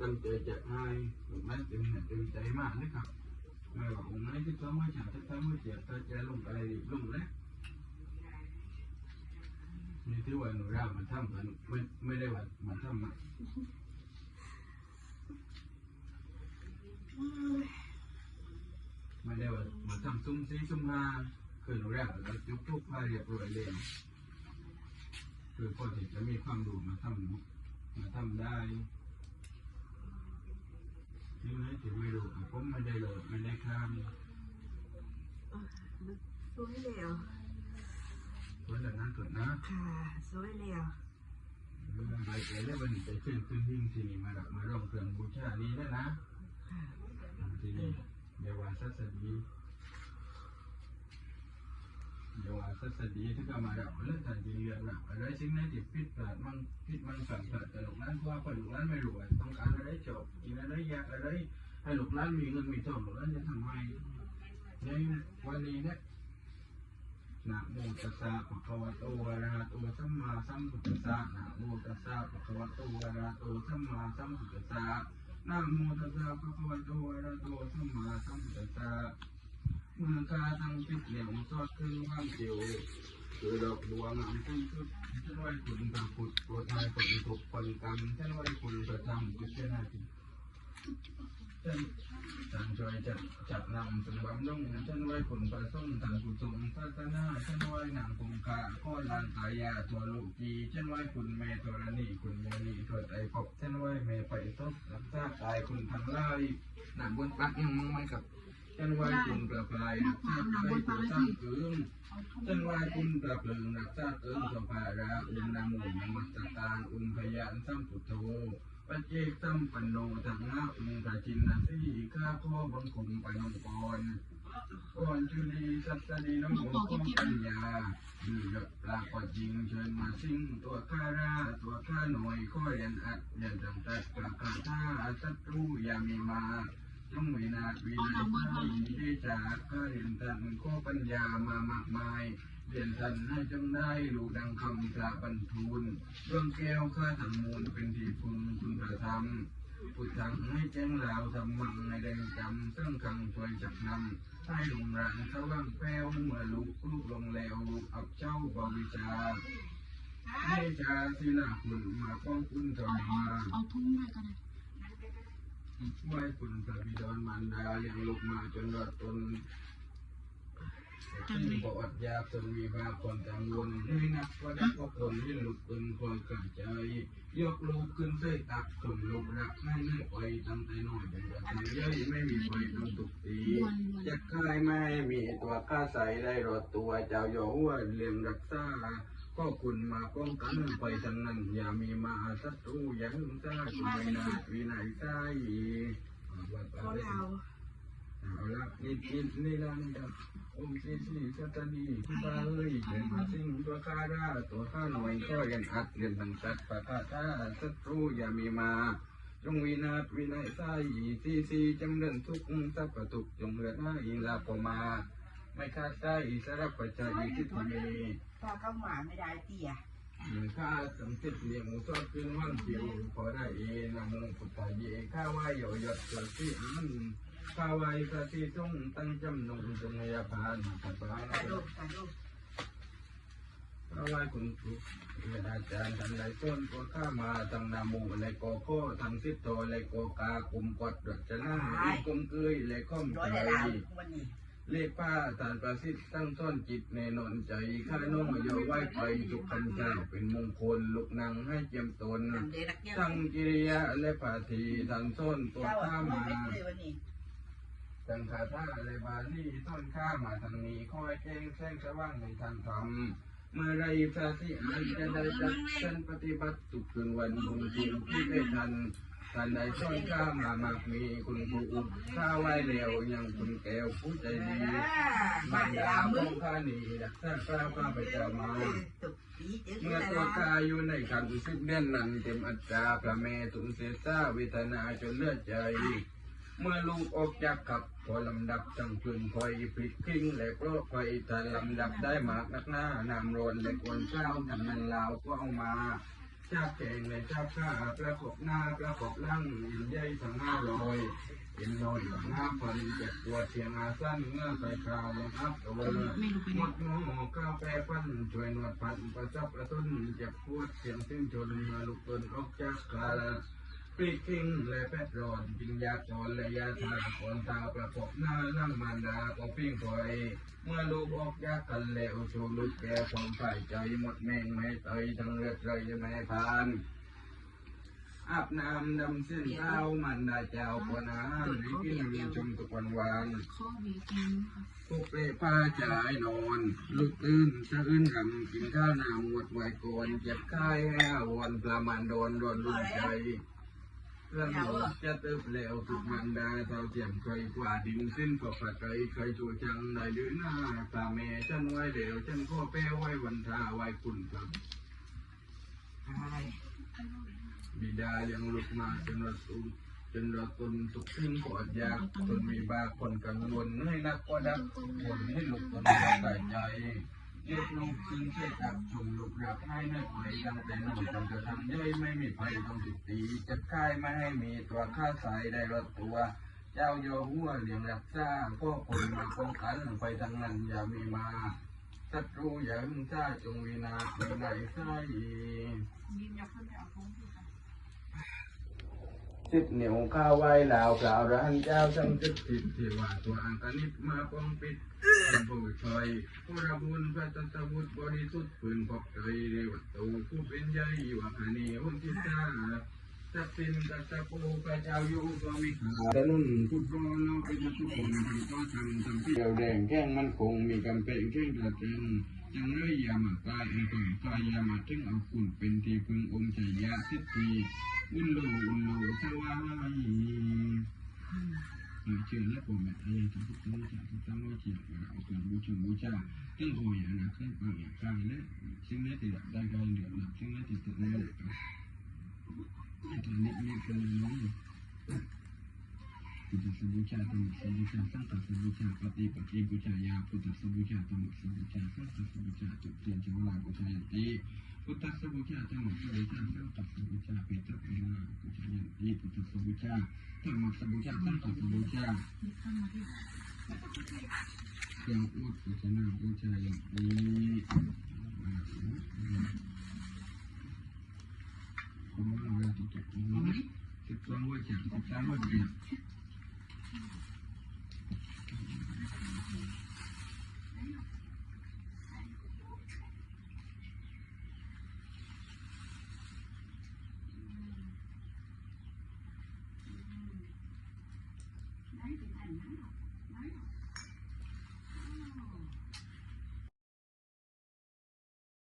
ตั้งใจจะให้หลวงแม่เต็มเต็มใจมากนะครับไม่ว่าองค์ไหนที่เขาไม่ฉันจะทำไม่เจ็บถ้าจะลงไรลงแล้วนี่ที่ว่าหนูรามันทำมันไม่ไม่ได้ว่ามันทำอะไม่ได้ว่ามันทำซุ้มซีซุ้มฮาคือหนูราเราจุกทุกพาเรียบร้อยเลยคือพอที่จะมีความรู้มาทำมาทำได้ ที่ไหนที่ไม่รู้อะผมไม่ได้โหลดไม่ได้ข้ามสวยแล้วเพราะฉะนั้นก่อนนะค่ะสวยแล้วไปเจอแล้ววันนี้ไปขึ้นขึ้นยิ่งที่นี่มาดับมาร้องเครื่องบูชานี้แล้วนะค่ะที่นี่เดี๋ยวว่าสัสดีเดี๋ยวว่าสัสดีที่ก็มาดับเรื่องทันทีเรื่องหนักอะไรสิ่งนั้นที่พิษพลาดมันพิษมันสั่งเกิดแต่ลูกนั้นเพราะว่าคนลูกนั้นไม่รวยต้องการอะไรจบกินอะไรอยากอะไร ให้ลูกนั้นมีเงินมีทองลูกนั้นจะทำให้ในวันนี้เนี่ยนะโมตัสสะภะคะวะโตอะระหะโตสัมมาสัมพุทธัสสะนะโมตัสสะภะคะวะโตอะระหะโตสัมมาสัมพุทธัสสะนะโมตัสสะภะคะวะโตอะระหะโตสัมมาสัมพุทธัสสะเมื่อกาทั้งพิษเหลี่ยมซอดขึ้นว่างเจียวคือดอกบัวงามขึ้นชุดฉันไหวคุณพระพุทธโปรดให้คนถูกคนกรรมฉันไหวคุณพระธรรมกุศลนาทีฉัน ท่านช่วยจัดจัดนำถึงบำรุงท่านไว้ผลประสงค์ทางกุศลศาสนาท่านไว้นางคงคาข้อลานตายาตัวลูกจีท่านไว้คุณเมธรณีคุณโมนีเถวดไอพบท่านไว้เมไปทบรักษากายคุณทั้งไล่หนังบนปักยังมึงไม่กับท่านไว้คุณประพายรักษากายตัวสร้างเกิงท่านไว้คุณประเพลิงรักษาเกิงสภาระอุณนามุนมัสกาอุณพยานสัมพุทโธ ปัจเจกสัมปันโนทังนาอุงกาจินนาสีข้าพ่อบังคมปนงกรก่อนจุลีสัตดีน้ำมนต์ของปัญญาดูยศปรากฏจริงเชิญมาซิ่งตัวข้าราตัวข้าหน่อยข้อเรียนอัดเรียนจำตัดประกาศท่าศัตรูอย่ามีมาจงวินาศวินาศไได้จากข้าเรียนตันข้อปัญญามามากมาย เรียนทันให้จงได้รู้ดังคำพระบรรทูลเรื่องแก้วข้าทั้งมูลเป็นที่พึงคุณพระธรรมพุทธังให้แจ้งลาวทำมังในแดงจำซึ่งคังช่วยจักนำให้ลงรังสว่างแป้วเมื่อลูกลูกลงแล้วอับเจ้าบวิชาให้ชาศิลาคุณมาป้องคุณธรรมาเอาทุ่งมาก็ได้ไหว้คุณพระบิดรมารดาเลี้ยงลูกมาจนรอดตน ที่บอดยาจนมีบาคนกังวลให้นักว่าได้ก็คนที่หลุดเป็นคอยกระใจยกลูกขึ้นใส่ตักสมลูกรักให้ไม่ปล่อยตั้งแต่น้อยเป็นกระตือย้ยไม่มีปล่อยต้องตุกตีวนวนจะคายไม่มีตัวข้าใสได้รอดตัวเจ้าอยู่หัวเลี้ยงรักษาก็คุณมาป้องกันไปทั้งนั้นอย่ามีมาศัตรูอย่าหึงซ่าคุณไม่นาวินัยใช่วัดเขาอะไรเราเอาละ นี่นี่นี่ละนี่ครับองค์ที่สี่สัตดีที่บ้าเอ้ยเดินมาสิ่งตัวข้าราตัวข้าหน่วยก็เรียนอัดเรียนตั้งสัตว์ปะทะท่าศัตรูอย่ามีมาจงวินาศวินัยไส้ที่สี่จำเริญทุกข์สัพพทุกข์จงเลือดให้ลาปมา ไม่คาดไส้สารพัดใจที่ทมีถ้าเข้าหมาไม่ได้เตี่ยหนึ่งข้าสังสิทธิ์เลี้ยงหมูทอดขึ้นว่างเกี่ยวขอได้เอนะโมพุทธายเยข้าว่าหยอหยดเกิดที่อัน ข้าไว้พระที่ทรงตั้งจำนงจงยาพานปัปปาตาลูกตาลูกข้าไว้คุณครูอาจารย์ทันใดต้นก็ข้ามาตั้งนามูเลยโกโก้ทั้งสิบโตเลยโกกากุมกดดจนะอีกุมเกยเลยข้อมร้อยใจได้แล้ววันนี้เลขผ้าตานประสิทธิ์ตั้งซ่อนจิตในนอนใจข้าน้องโยไหว้ไปทุกคำเจ้าเป็นมงคลลุกนังให้เจียมตนทำเด็กเยอะตั้งกิริยาและปาทีทันส้นตัวเจ้าข้าอะมา ไม่เลยวังคาถาแลบาลีต้นข้ามาทางนี้คอยแจ้งแสงสว่างในทางธรรมเมื่อไรพระที่อันจะได้จัดฉันปฏิบัติทุกคืนวันบุญจริงที่ได้ทันท่านใดต้นข้ามามากมีคุณผู้อุปข้าไว้แล้วยังคุณแก้วผู้ใจดีบางเดี๋ยาเราของข้านี่รักษาพระข้าพเจ้ามาเมื่อตัวกายอยู่ในขันสิบเดือนนั้นเต็มอัตราพระเมตุงเสสาเวทนาจนเลือดใจ เมื่อลูกออกจากขับพอลำดับจังคืนคอยพลิกคิงและโปรคอยแต่ลำดับได้มากนักหน้านามรนและกวนเจ้าทำมันลาวก็เอามาจากแกงในจับข้าประกบหน้าประกบหลังยินใหญ่ทั้งห้าลอยเห็นลอยหลังห้าพันเจ็บปวเทียงอาสั้นเมื่อใส่ข่าวลงอัพตัวม่รู้ไปหมไหนดหมูข้าวแปรปั้นช่วยนวดพันประจับกระตุ้นเจ็บปวดเสียงซึ่งชนมาลุกตนออกจากกา ปีกิงและแปดร้อนกินยาจรและยาทาคนตาประกบหน้านั่งมารดาของปิ้งถอยเมื่อลูกออกจากกันแล้วชูลูกแก่ความใส่ใจหมดแมงไม่เตยทั้งเลือดเลยแม่พานอาบน้ำดำเส้นเท้ามันดาเจ้าปนาให้กินมีชมทุกวันวานกินค่ะพวกเปรป้าจ่ายนอน ลุกตื่นสะอื้นรำกินข้าวหนาหมดไวโกนเจ็บค่ายแห้วันประมาณโดนโดนลุ่มใจ เรื่องหลงจะเติบแล้วทุกมันดาเท่าเทียมเคยกว่าดินสิ้นก็ผัดใจเคยจูจังได้ดื้อหน้าตาเมฉันไว้เดี๋ยวฉันก็แป้ไว้วันทาไว้คุณครับบิดาเลี้ยงลูกมาจนเราสูจนเราตนทุกสิ่งกอดยากจนมีบาคนกังวลให้นักก็ดักคนให้ลูกตนสบายใจ เรียกลูกซึ่งเชื่อจับชมลูกรักให้นักไว้ตั้งแต่น้อยจนกระทั่งย่อยไม่มีภัยต้องติดตีจะค่ายไม่ให้มีตัวข้าสายได้รถตัว เจ้าโยหัวเลี้ยงรักษาก็คนมาป้องกันไปทางนั้นอย่ามีมาศัตรูอย่าหึงซ่าจงวินาศในไส้สิบเหนียวข้าวไหวลาวกล่าร้านเจ้าสังจิตผิดที่ว่าตัวอังกนิตมาปองปิด เป็นผู้ช่วยผู้รับบุญพระตถาบุตรบริสุทธิ์ปืนพกเตยเรวัตตูผู้เป็นใหญ่ว่าคณีหุ่นที่ตาสักสินกัตปูพระเจ้าอยู่ก็มีขาตะนุ่นทุกคนเราไปทุกคนทำก็ทำทำที่เดียวแดงแข้งมันคงมีกำเป็นแข้งกระเจงจังเลยอย่ามาตายไอ้ต่อยตายยามาถึงเอาคุณเป็นทีพึงองค์ใจยาสิทธีอุลโลอุลโลสวาย เราเชื่อและผมแบบอายทุกทุกจากทุกตั้งว่าเจียบเอาการบูชาบูชาตั้งโอยนะขึ้นปังอย่างกายและซึ่งได้ ติดได้กายเหลือหนักซึ่งได้ติดติดนี่ตอนนี้มีคนน้องพุทธสบูชาธรรมสบูชาสังฆสบูชาปฏิปฏิบูชายาพุทธสบูชาธรรมสบูชาสังฆสบูชาจุดเทียนจังหวะบูชายันติพุทธสบูชาธรรมสบูชาสังฆสบูชาปิตปินาบูชายันติพุทธสบูชาธรรมสบูชาสังฆสบูชาเครื่องอุดบูชาบูชายันติผมว่าเราจะเก็บตรงนี้สิบสองวันเจ็ดสิบสามวันเจ็ด ได้ไปถ่าย